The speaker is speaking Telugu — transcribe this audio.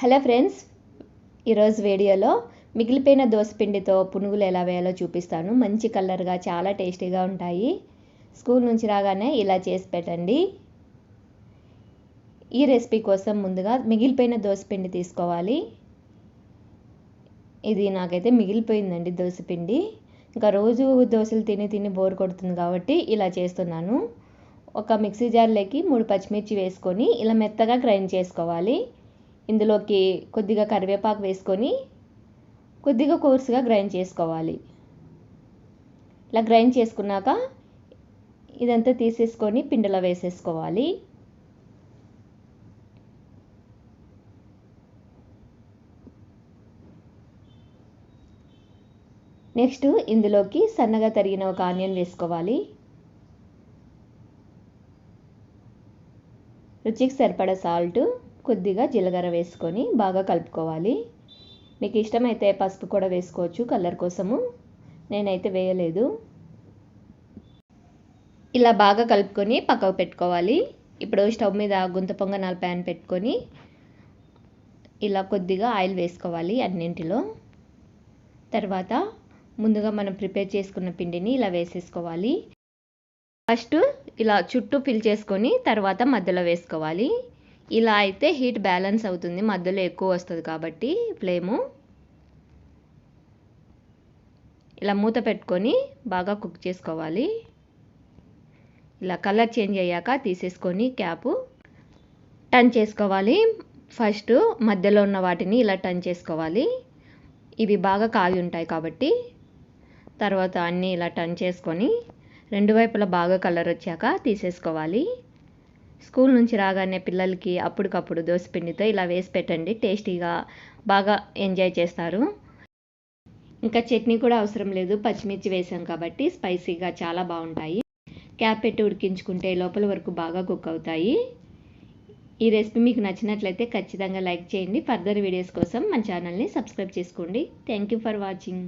హలో ఫ్రెండ్స్ ఈరోజు వీడియోలో మిగిలిపోయిన దోసపిండితో పునుగులు ఎలా వేయాలో చూపిస్తాను. మంచి కలర్గా చాలా టేస్టీగా ఉంటాయి. స్కూల్ నుంచి రాగానే ఇలా చేసి పెట్టండి. ఈ రెసిపీ కోసం ముందుగా మిగిలిపోయిన దోసపిండి తీసుకోవాలి. ఇది నాకైతే మిగిలిపోయిందండి దోసపిండి. ఇంకా రోజు దోశలు తిని తిని బోర్ కొడుతుంది కాబట్టి ఇలా చేస్తున్నాను. ఒక మిక్సీ జార్లోకి మూడు పచ్చిమిర్చి వేసుకొని ఇలా మెత్తగా గ్రైండ్ చేసుకోవాలి. ఇందులోకి కొద్దిగా కరివేపాకు వేసుకొని కొద్దిగా కోర్సుగా గ్రైండ్ చేసుకోవాలి. ఇలా గ్రైండ్ చేసుకున్నాక ఇదంతా తీసేసుకొని పిండిలో వేసేసుకోవాలి. నెక్స్ట్ ఇందులోకి సన్నగా తరిగిన ఒక ఆనియన్ వేసుకోవాలి. రుచికి సరిపడ సాల్ట్ కొద్దిగా జీలకర్ర వేసుకొని బాగా కలుపుకోవాలి. మీకు ఇష్టమైతే పసుపు కూడా వేసుకోవచ్చు కలర్ కోసము. నేనైతే వేయలేదు. ఇలా బాగా కలుపుకొని పక్కకు పెట్టుకోవాలి. ఇప్పుడు స్టవ్ మీద గుంత పొంగనాల ప్యాన్ పెట్టుకొని ఇలా కొద్దిగా ఆయిల్ వేసుకోవాలి అన్నింటిలో. తర్వాత ముందుగా మనం ప్రిపేర్ చేసుకున్న పిండిని ఇలా వేసేసుకోవాలి. ఫస్ట్ ఇలా చుట్టూ ఫిల్ చేసుకొని తర్వాత మధ్యలో వేసుకోవాలి. ఇలా అయితే హీట్ బ్యాలెన్స్ అవుతుంది మధ్యలో ఎక్కువ వస్తుంది కాబట్టి ఫ్లేము. ఇలా మూత పెట్టుకొని బాగా కుక్ చేసుకోవాలి. ఇలా కలర్ చేంజ్ అయ్యాక తీసేసుకొని క్యాపు టర్న్ చేసుకోవాలి. ఫస్ట్ మధ్యలో ఉన్న వాటిని ఇలా టర్న్ చేసుకోవాలి. ఇవి బాగా కావి ఉంటాయి కాబట్టి తర్వాత అన్నీ ఇలా టర్న్ చేసుకొని రెండు వైపులా బాగా కలర్ వచ్చాక తీసేసుకోవాలి. స్కూల్ నుంచి రాగానే పిల్లలకి అప్పటికప్పుడు దోసపిండితో ఇలా వేసి పెట్టండి. టేస్టీగా బాగా ఎంజాయ్ చేస్తారు. ఇంకా చట్నీ కూడా అవసరం లేదు. పచ్చిమిర్చి వేసాం కాబట్టి స్పైసీగా చాలా బాగుంటాయి. క్యాప్ పెట్టి ఉడికించుకుంటే లోపల వరకు బాగా కుక్ అవుతాయి. ఈ రెసిపీ మీకు నచ్చినట్లయితే ఖచ్చితంగా లైక్ చేయండి. ఫర్దర్ వీడియోస్ కోసం మన ఛానల్ని సబ్స్క్రైబ్ చేసుకోండి. Thank you for watching.